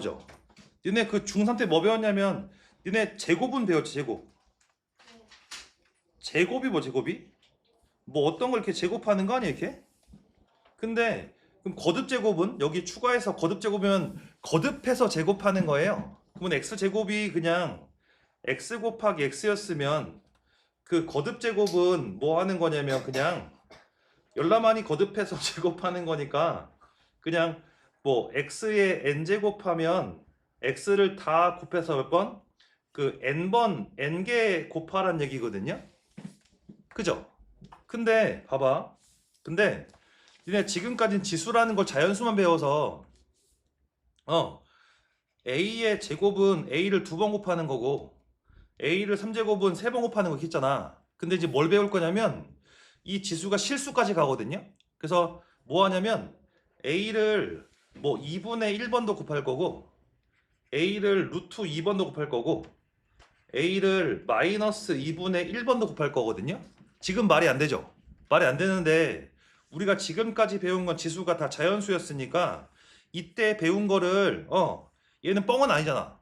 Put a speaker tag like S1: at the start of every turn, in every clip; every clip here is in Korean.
S1: 죠 니네 그 중3 때 뭐 배웠냐면 니네 제곱은 배웠지 제곱 제곱이 뭐 제곱이? 뭐 어떤 걸 이렇게 제곱하는 거 아니야 이렇게? 근데 그럼 거듭 제곱은 여기 추가해서 거듭 제곱이면 거듭해서 제곱하는 거예요. 그러면 x 제곱이 그냥 x 곱하기 x였으면 그 거듭 제곱은 뭐 하는 거냐면 그냥 열라만이 거듭해서 제곱하는 거니까 그냥 뭐 x에 n 제곱하면 x를 다 곱해서 몇 번? 그 n번 n개 곱하란 얘기거든요. 그죠? 근데 봐봐. 근데 니네 지금까지는 지수라는 걸 자연수만 배워서 어 a의 제곱은 a를 두 번 곱하는 거고 a를 3제곱은 세 번 곱하는 거 있잖아. 근데 이제 뭘 배울 거냐면 이 지수가 실수까지 가거든요. 그래서 뭐 하냐면 a를 뭐 2분의 1번도 곱할 거고 a를 루트 2번도 곱할 거고 a를 마이너스 2분의 1번도 곱할 거거든요. 지금 말이 안 되죠. 말이 안 되는데 우리가 지금까지 배운 건 지수가 다 자연수였으니까 이때 배운 거를 어 얘는 뻥은 아니잖아.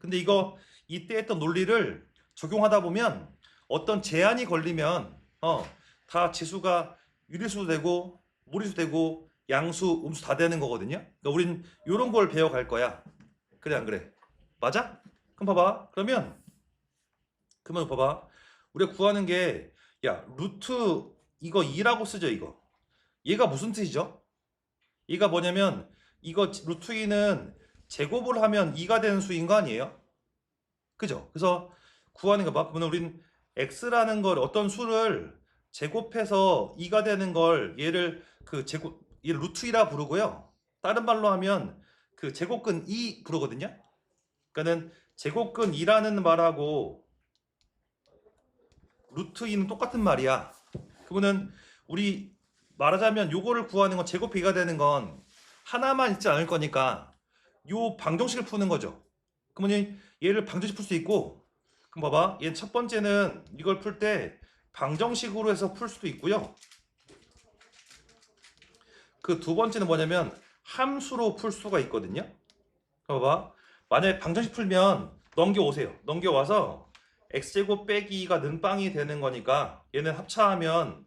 S1: 근데 이거 이때 했던 논리를 적용하다 보면 어떤 제한이 걸리면 어 다 지수가 유리수 되고 무리수 되고 양수, 음수 다 되는 거거든요. 그러니까 우린 이런 걸 배워갈 거야. 그래 안 그래? 맞아? 그럼 봐봐. 그러면 그러면 봐봐. 우리가 구하는 게 야, 루트 이거 2라고 쓰죠, 이거. 얘가 무슨 뜻이죠? 얘가 뭐냐면 이거 루트 2는 제곱을 하면 2가 되는 수인 거 아니에요? 그죠? 그래서 구하는 거 봐. 그러면 우린 x라는 걸 어떤 수를 제곱해서 2가 되는 걸 얘를 그 제곱 얘 루트 2라 부르고요. 다른 말로 하면 그 제곱근 2 부르거든요. 그러니까는 제곱근 2라는 말하고 루트 2는 똑같은 말이야. 그거는 우리 말하자면 요거를 구하는 건 제곱 2가 되는 건 하나만 있지 않을 거니까 요 방정식을 푸는 거죠. 그러면 얘를 방정식 풀 수 있고 그럼 봐봐. 얘 첫 번째는 이걸 풀 때 방정식으로 해서 풀 수도 있고요. 그 두 번째는 뭐냐면 함수로 풀 수가 있거든요. 봐봐. 만약에 방정식 풀면 넘겨오세요. 넘겨와서 x제곱 빼기 2가 능빵이 되는 거니까 얘는 합차하면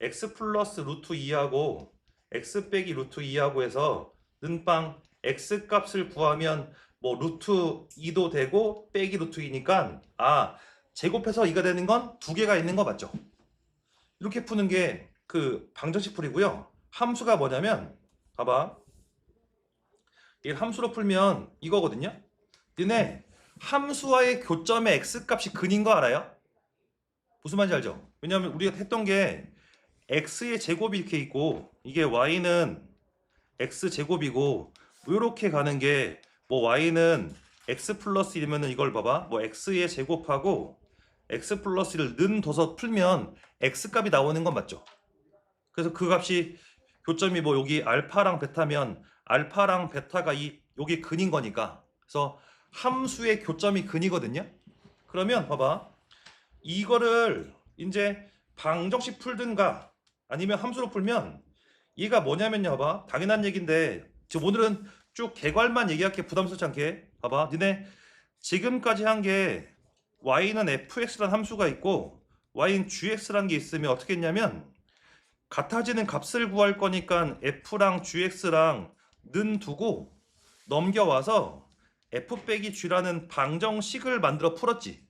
S1: x 플러스 루트 2하고 x 빼기 루트 2하고 해서 능빵 x 값을 구하면 뭐 루트 2도 되고 빼기 루트 2니까 아 제곱해서 2가 되는 건 두 개가 있는 거 맞죠? 이렇게 푸는 게 그 방정식 풀이고요. 함수가 뭐냐면 봐봐 이 함수로 풀면 이거거든요. 니네 함수와의 교점의 x 값이 근인 거 알아요? 무슨 말인지 알죠? 왜냐하면 우리가 했던 게 x의 제곱이 이렇게 있고 이게 y는 x 제곱이고 이렇게 가는 게 뭐 y는 x 플러스 1이면은 이걸 봐봐 뭐 x의 제곱하고 x 플러스 1을 는 둬서 풀면 x 값이 나오는 건 맞죠? 그래서 그 값이 교점이 뭐 여기 알파랑 베타면 알파랑 베타가 이 여기 근인 거니까 그래서 함수의 교점이 근이거든요. 그러면 봐봐. 이거를 이제 방정식 풀든가 아니면 함수로 풀면 얘가 뭐냐면요. 봐봐. 당연한 얘기인데 지금 오늘은 쭉 개괄만 얘기할게 부담스럽지 않게. 봐봐. 니네 지금까지 한 게 y는 fx라는 함수가 있고 y는 gx라는 게 있으면 어떻게 했냐면 같아지는 값을 구할 거니까 f랑 gx랑 는 두고 넘겨와서 f 빼기 g라는 방정식을 만들어 풀었지.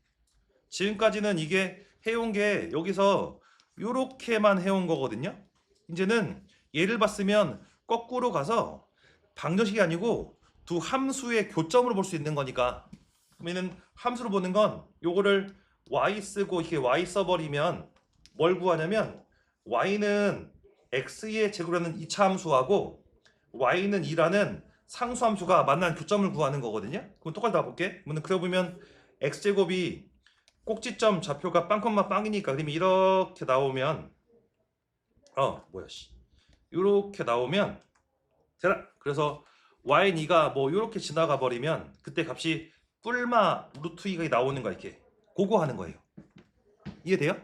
S1: 지금까지는 이게 해온 게 여기서 요렇게만 해온 거거든요. 이제는 예를 봤으면 거꾸로 가서 방정식이 아니고 두 함수의 교점으로 볼 수 있는 거니까 그러면은 함수로 보는 건 요거를 y 쓰고 이렇게 y 써버리면 뭘 구하냐면 y는 x의 제곱이라는 2차 함수하고 y는 2라는 상수 함수가 만난 교점을 구하는 거거든요. 그럼 똑같이 나볼게. 그러면 그래 보면 x제곱이 꼭지점 좌표가 빵컴마 빵이니까 그러면 이렇게 나오면 어 뭐야 씨 이렇게 나오면 되라. 그래서 y 2가 뭐 이렇게 지나가 버리면 그때 값이 뿔마 루트 2가 나오는 거야 이렇게 그거 하는 거예요. 이해돼요?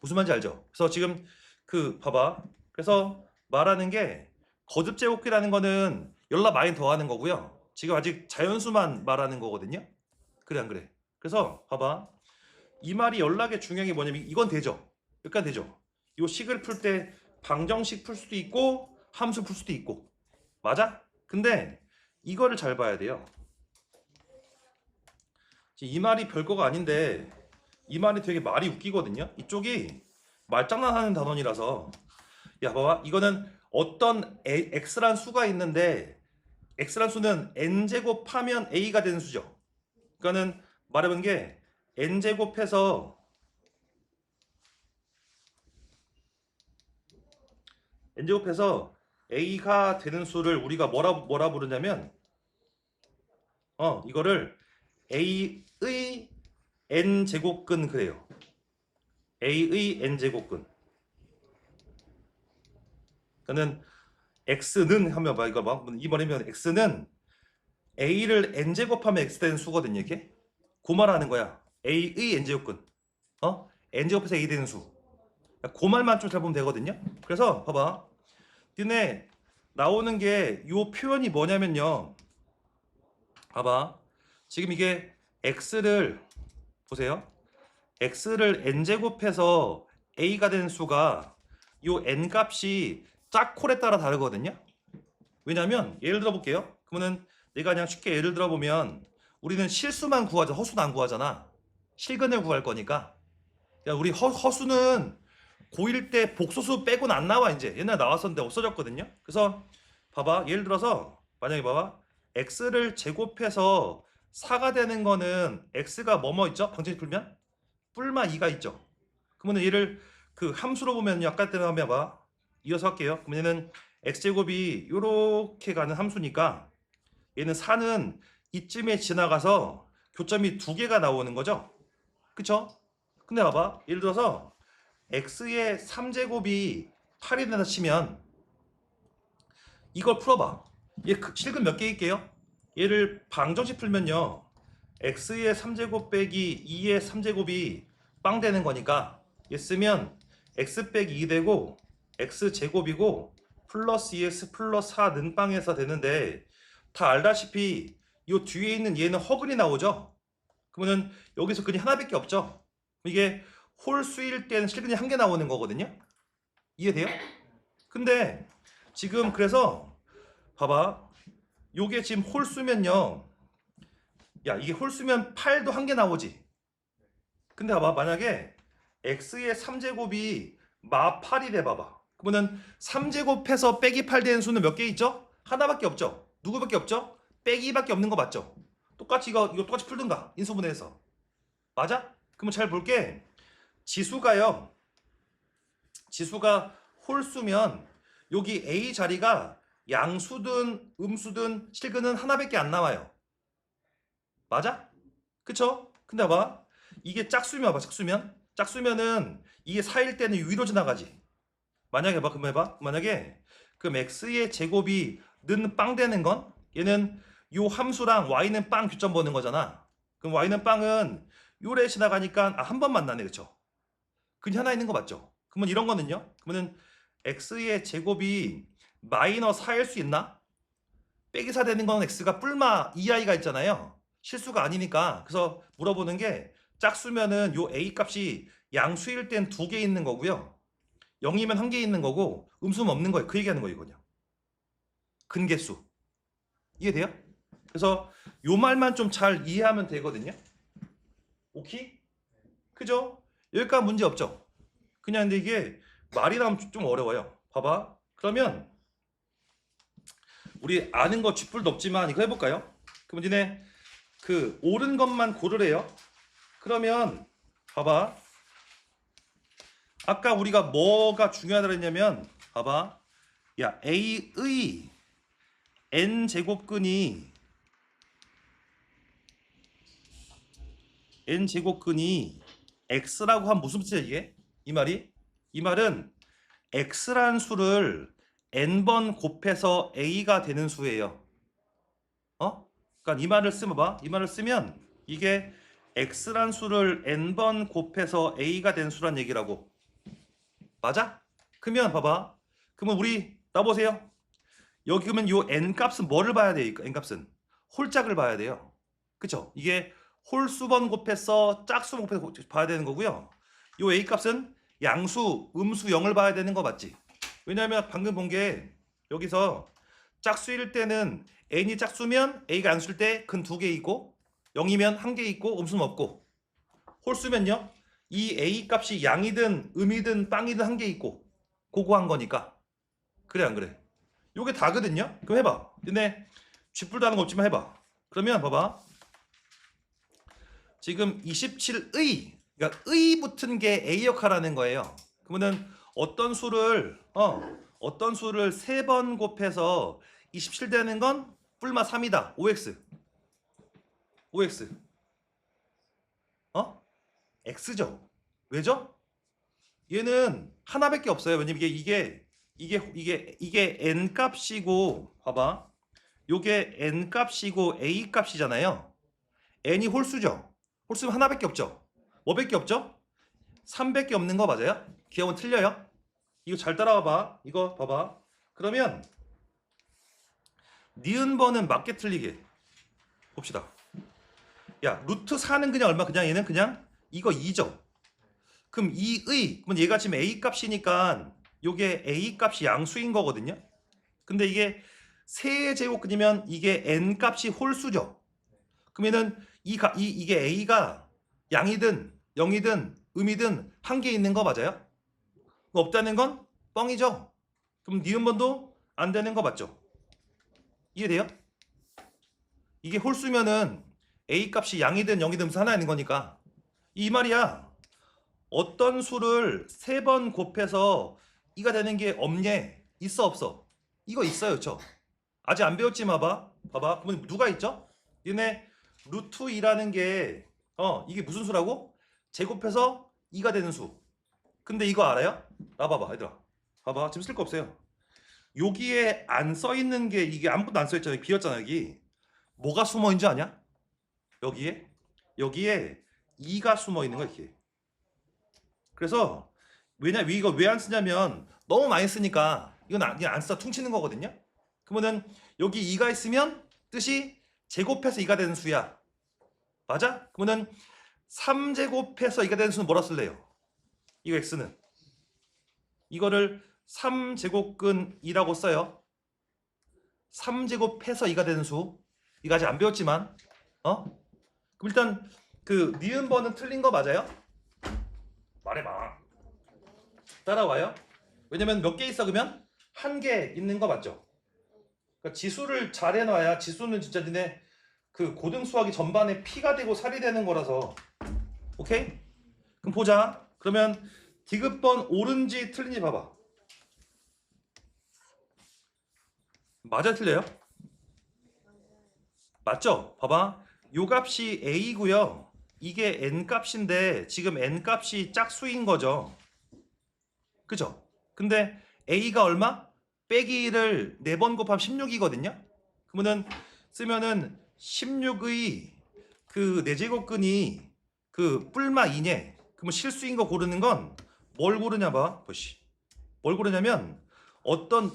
S1: 무슨 말인지 알죠? 그래서 지금 그 봐봐. 그래서 말하는 게 거듭 제곱기라는 거는 열라 많이 더하는 거고요. 지금 아직 자연수만 말하는 거거든요. 그래 안 그래? 그래서 봐봐. 이 말이 연락의 중요한 게 뭐냐면 이건 되죠. 여기까지 되죠. 요 식을 풀 때 방정식 풀 수도 있고 함수 풀 수도 있고 맞아? 근데 이거를 잘 봐야 돼요. 이 말이 별거가 아닌데 이 말이 되게 말이 웃기거든요. 이쪽이 말장난하는 단원이라서 야 봐봐 이거는 어떤 A, x란 수가 있는데 x란 수는 n 제곱 하면 a가 되는 수죠. 그러니까는 말해본 게 n 제곱해서 n 제곱해서 a가 되는 수를 우리가 뭐라 뭐라 부르냐면 어 이거를 a의 n 제곱근 그래요. A의 n 제곱근. 그러니까는 x는 하면 봐 이거 봐 이번에면 x는 a를 n 제곱하면 x 되는 수거든요 이게. 그 말하는 거야. a의 n 제곱근. 어? n 제곱해서 a 되는 수. 그 말만 좀 잘 보면 되거든요. 그래서 봐봐. 니네 나오는 게요 표현이 뭐냐면요. 봐봐. 지금 이게 x를 보세요. X를 n 제곱해서 a가 된 수가 요 n 값이 짝콜에 따라 다르거든요. 왜냐면 예를 들어 볼게요. 그러면은 내가 그냥 쉽게 예를 들어 보면 우리는 실수만 구하자. 허수는 안 구하잖아. 실근을 구할 거니까. 야, 우리 허, 허수는 고1 때 복소수 빼고는 안 나와 이제. 옛날에 나왔었는데 없어졌거든요. 그래서 봐봐. 예를 들어서 만약에 봐봐. x를 제곱해서 4가 되는 거는 x가 뭐뭐 있죠? 방정식 풀면 뿔마 2가 있죠. 그러면 얘를 그 함수로 보면 아까 때는 한번 봐. 이어서 할게요. 그러면 얘는 x제곱이 이렇게 가는 함수니까 얘는 4는 이쯤에 지나가서 교점이 두 개가 나오는 거죠. 그쵸? 근데 봐봐. 예를 들어서 x의 3제곱이 8이 된다 치면 이걸 풀어봐. 얘 그- 실근 몇 개일게요? 얘를 방정식 풀면요. X의 3제곱 빼기 2의 3제곱이 빵 되는 거니까 얘 쓰면 x 빼기 2 되고 x 제곱이고 플러스 2x 플러스 4 는 빵에서 되는데 다 알다시피 요 뒤에 있는 얘는 허근이 나오죠? 그러면은 여기서 근이 하나밖에 없죠? 이게 홀수일 때는 실근이 한 개 나오는 거거든요? 이해돼요? 근데 지금 그래서 봐봐 요게 지금 홀수면요 야 이게 홀수면 8도 한 개 나오지 근데 봐봐 만약에 x의 3제곱이 마 8이래 봐봐 그러면은 3제곱해서 빼기 8 되는 수는 몇 개 있죠? 하나밖에 없죠 누구밖에 없죠? 빼기밖에 없는 거 맞죠? 똑같이 이거 이거 똑같이 풀든가 인수분해해서 맞아? 그러면 잘 볼게 지수가요 지수가 홀수면 여기 A 자리가 양수든 음수든 실근은 하나밖에 안 나와요. 맞아? 그쵸? 근데 봐봐. 이게 짝수면 봐봐, 짝수면. 짝수면은 이게 4일 때는 위로 지나가지. 만약에 봐, 그럼 해봐. 만약에 그럼 x의 제곱이 는 빵 되는 건 얘는 요 함수랑 y는 빵 교점 보는 거잖아. 그럼 y는 빵은 요래 지나가니까 아, 한 번 만나네, 그쵸? 근이 하나 있는 거 맞죠? 그러면 이런 거는요? 그러면은 x의 제곱이 마이너스 4일 수 있나? 빼기 4 되는 건 x가 뿔마 2i가 있잖아요. 실수가 아니니까. 그래서 물어보는 게 짝수면은 요 a 값이 양수일 땐 두 개 있는 거고요. 0이면 한 개 있는 거고 음수는 없는 거예요. 그 얘기하는 거예요. 근계수. 이해돼요? 그래서 요 말만 좀 잘 이해하면 되거든요. 오케이? 그죠? 여기까지 문제 없죠? 그냥 근데 이게 말이 나오면 좀 어려워요. 봐봐. 그러면 우리 아는 거 쥐뿔도 없지만 이거 해볼까요? 그럼 니네 그 옳은 것만 고르래요. 그러면 봐봐. 아까 우리가 뭐가 중요하다 그랬냐면 봐봐. 야 A의 n 제곱근이 n 제곱근이 x라고 하면 무슨 뜻이야 이게? 이 말이? 이 말은 x란 수를 n번 곱해서 a가 되는 수예요. 어? 그러니까 이 말을 쓰면 봐. 이 말을 쓰면 이게 x란 수를 n번 곱해서 a가 된 수란 얘기라고. 맞아? 그러면 봐봐. 그러면 우리 나 보세요. 여기 그러면 요 n 값은 뭐를 봐야 돼? 이 n 값은 홀짝을 봐야 돼요. 그쵸? 이게 홀수번 곱해서 짝수번 곱해서 봐야 되는 거고요. 요 A 값은 양수, 음수 0을 봐야 되는 거 맞지? 왜냐면 방금 본 게 여기서 짝수일 때는 n이 짝수면 a가 양수일 때 근 두 개 있고 0이면 한 개 있고 음수는 없고 홀수면요 이 a 값이 양이든 음이든 빵이든 한 개 있고 그거 한 거니까 그래 안 그래? 요게 다거든요. 그럼 해봐. 근데 쥐뿔도 하는 거 없지만 해봐. 그러면 봐봐. 지금 27의 그러니까 의 붙은 게 a 역할하는 거예요. 그러면은 어떤 수를 어 어떤 수를 세번 곱해서 27 되는 건 뿔마 3이다. 5x. 5x. 어? x죠. 왜죠? 얘는 하나밖에 없어요. 왜냐면 이게 이게 이게 이게 이게 n 값이고 봐봐. 요게 n 값이고 a 값이잖아요. n이 홀수죠. 홀수면 하나밖에 없죠. 뭐밖에 없죠? 3밖에 없는 거 맞아요? 기억은 틀려요? 이거 잘 따라와 봐. 이거 봐봐. 그러면 니은 번은 맞게 틀리게 봅시다. 야, 루트 4는 그냥 얼마? 그냥 얘는 그냥 이거 2죠. 그럼 2의, 그럼 얘가 지금 a 값이니까 요게 a 값이 양수인 거거든요. 근데 이게 세의 제곱근이면 이게 n 값이 홀수죠. 그러면은 이, 가, 이 이게 a가 양이든 0이든 음이든 한 개 있는 거 맞아요? 없다는 건 뻥이죠. 그럼 니은번도 안 되는 거 맞죠? 이해돼요? 이게 홀수면은 a 값이 양이든 0이든 음수 하나 있는 거니까 이 말이야. 어떤 수를 세 번 곱해서 이가 되는 게 없냐? 있어 없어? 이거 있어요, 저. 아직 안 배웠지 마봐. 봐봐. 그러면 누가 있죠? 얘네 루트 2라는 게 어, 이게 무슨 수라고? 제곱해서 2가 되는 수. 근데 이거 알아요? 나 봐봐, 얘들아. 봐봐. 지금 쓸 거 없어요. 여기에 안 써 있는 게 이게 아무것도 안 써 있잖아요. 비었잖아, 여기. 뭐가 숨어 있는 줄 아냐? 여기에 여기에 2가 숨어 있는 거야, 이게. 그래서 왜냐 이거 왜 안 쓰냐면 너무 많이 쓰니까 이건 안, 그냥 안 써. 퉁치는 거거든요. 그러면은 여기 2가 있으면 뜻이 제곱해서 2가 되는 수야. 맞아? 그러면은 3제곱해서 2가 되는 수는 뭐라 쓸래요? 이거 x는 이거를 3제곱근 2라고 써요. 3제곱해서 2가 되는 수. 이거 아직 안 배웠지만 어? 그럼 일단 그 니은 번은 틀린 거 맞아요? 말해봐. 따라와요? 왜냐면 몇 개 있어 그러면 한 개 있는 거 맞죠? 그러니까 지수를 잘 해놔야 지수는 진짜 니네 그 고등 수학이 전반에 피가 되고 살이 되는 거라서 오케이? 그럼 보자. 그러면 디귿번 옳은지 틀린지 봐봐. 맞아 틀려요? 맞죠? 봐봐. 요 값이 a고요. 이게 n 값인데 지금 n 값이 짝수인 거죠. 그죠? 근데 a가 얼마? 빼기 를 4번 곱하면 16이거든요. 그러면은 쓰면은 16의 그 4제곱근이 그 뿔마 2냐? 그러면 실수인 거 고르는 건 뭘 고르냐 봐. 보시. 뭘 고르냐면 어떤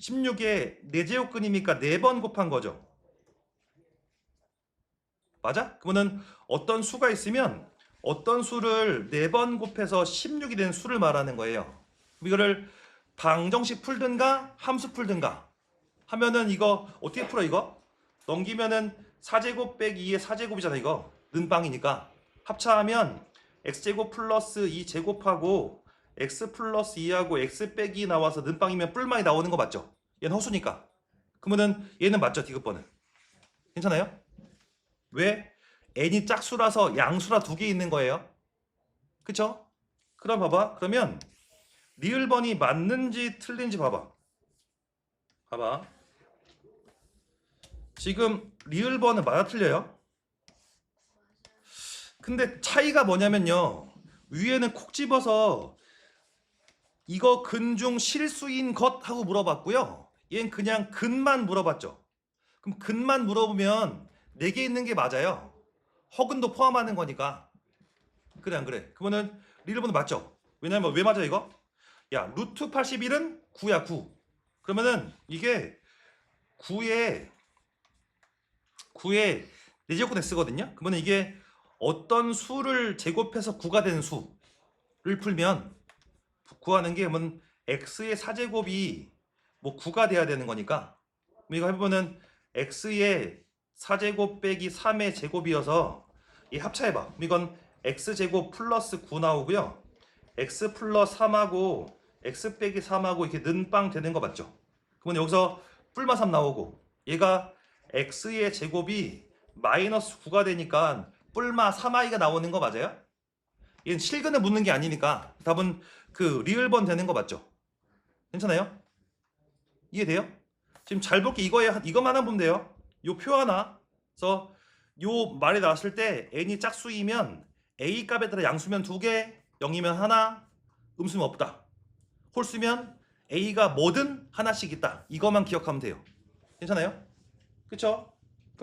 S1: 16의 4제곱근이니까 4번 곱한 거죠. 맞아? 그러면은 어떤 수가 있으면 어떤 수를 4번 곱해서 16이 된 수를 말하는 거예요. 이거를 방정식 풀든가 함수 풀든가 하면은 이거 어떻게 풀어 이거? 넘기면은 4제곱 빼기 2의 4제곱이잖아 이거 는빵이니까 합차하면 x제곱 플러스 2 제곱하고 x 플러스 2하고 x 빼기 나와서 는빵이면 뿔망이 나오는 거 맞죠? 얘는 허수니까 그러면은 얘는 맞죠 디귿번은 괜찮아요? 왜? n이 짝수라서 양수라 두 개 있는 거예요. 그쵸? 그럼 봐봐. 그러면 리을번이 맞는지 틀린지 봐봐. 봐봐. 지금 리을번은 맞아 틀려요? 근데 차이가 뭐냐면요. 위에는 콕 집어서 이거 근 중 실수인 것 하고 물어봤고요. 얘는 그냥 근만 물어봤죠. 그럼 근만 물어보면 네개 있는 게 맞아요. 허근도 포함하는 거니까. 그래 안 그래? 그러면은 리을번은 맞죠? 왜냐면 왜 맞아 이거? 야 루트 81은 9야 9. 그러면은 이게 9에 9에 4제곱 x거든요. 그러면 이게 어떤 수를 제곱해서 9가 되는 수를 풀면 구하는 게 그러면 x의 4제곱이 뭐 9가 돼야 되는 거니까 이거 해보면은 x의 4제곱 빼기 3의 제곱이어서 이 합차해봐. 이건 x제곱 플러스 9 나오고요. x 플러스 3하고 x 빼기 3하고 이렇게 는빵 되는 거 맞죠? 그러면 여기서 뿔마 3 나오고 얘가 x의 제곱이 마이너스 9가 되니까 뿔마 3i가 나오는 거 맞아요? 얘는 실근을 묻는 게 아니니까 답은 그 리을번 되는 거 맞죠? 괜찮아요? 이해돼요? 지금 잘 볼게 이거에 이것만 하나 보면 돼요. 요 표 하나. 그래서 요 말이 나왔을 때 n이 짝수이면 a 값에 따라 양수면 두 개, 0이면 하나, 음수면 없다. 홀수면 a가 뭐든 하나씩 있다. 이것만 기억하면 돼요. 괜찮아요? 그쵸?